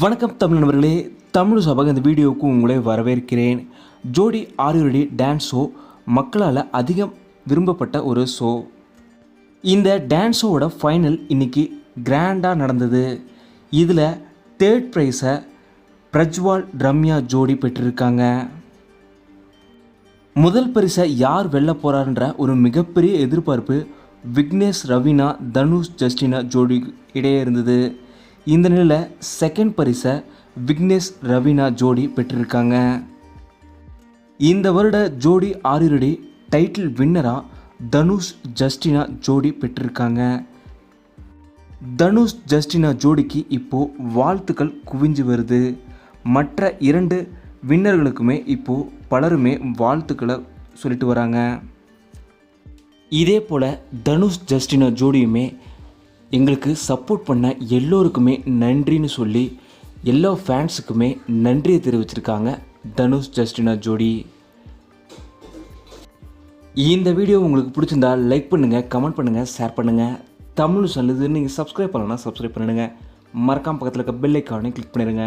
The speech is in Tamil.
வணக்கம் தமிழ் நண்பர்களே. தமிழ் சபாக இந்த வீடியோவுக்கு உங்களை வரவேற்கிறேன். ஜோடி ஆரியோடி டான்ஸ் ஷோ மக்களால் அதிகம் விரும்பப்பட்ட ஒரு ஷோ இந்த டான்ஸ் ஷோவோட ஃபைனல் இன்னைக்கு கிராண்டாக நடந்தது. இதில் தேர்ட் ப்ரைஸை பிரஜ்வால் ரம்யா ஜோடி பெற்றிருக்காங்க. முதல் பரிசை யார் வெல்ல போகிறாருன்ற ஒரு மிகப்பெரிய எதிர்பார்ப்பு விக்னேஷ் ரவீனா தனுஷ் ஜஸ்டினா ஜோடி இடையே இருந்தது. இந்த நிலையில் செகண்ட் பரிசை விக்னேஷ் ரவீனா ஜோடி பெற்றிருக்காங்க. இந்த வருட Jodi are you ready title வின்னராக Dhanush Justina ஜோடி பெற்றிருக்காங்க. தனுஷ் ஜஸ்டினா ஜோடிக்கு இப்போது வாழ்த்துக்கள் குவிஞ்சு வருது. மற்ற இரண்டு வின்னர்களுக்குமே இப்போது பலருமே வாழ்த்துக்களை சொல்லிட்டு வராங்க. இதே போல் தனுஷ் ஜஸ்டினா ஜோடியுமே எங்களுக்கு சப்போர்ட் பண்ண எல்லோருக்குமே நன்றின்னு சொல்லி எல்லா ஃபேன்ஸுக்குமே நன்றியை தெரிவிச்சிருக்காங்க. தனுஷ் ஜஸ்டினா ஜோடி. இந்த வீடியோ உங்களுக்கு பிடிச்சிருந்தா லைக் பண்ணுங்கள் கமெண்ட் பண்ணுங்கள் ஷேர் பண்ணுங்கள் தமிழ் சொல்லுது நீங்கள் சப்ஸ்கிரைப் பண்ணலன்னா சப்ஸ்கிரைப் பண்ணிடுங்க. மறக்காம பக்கத்தில் இருக்க பெல் ஐக்கானே கிளிக் பண்ணிடுங்க.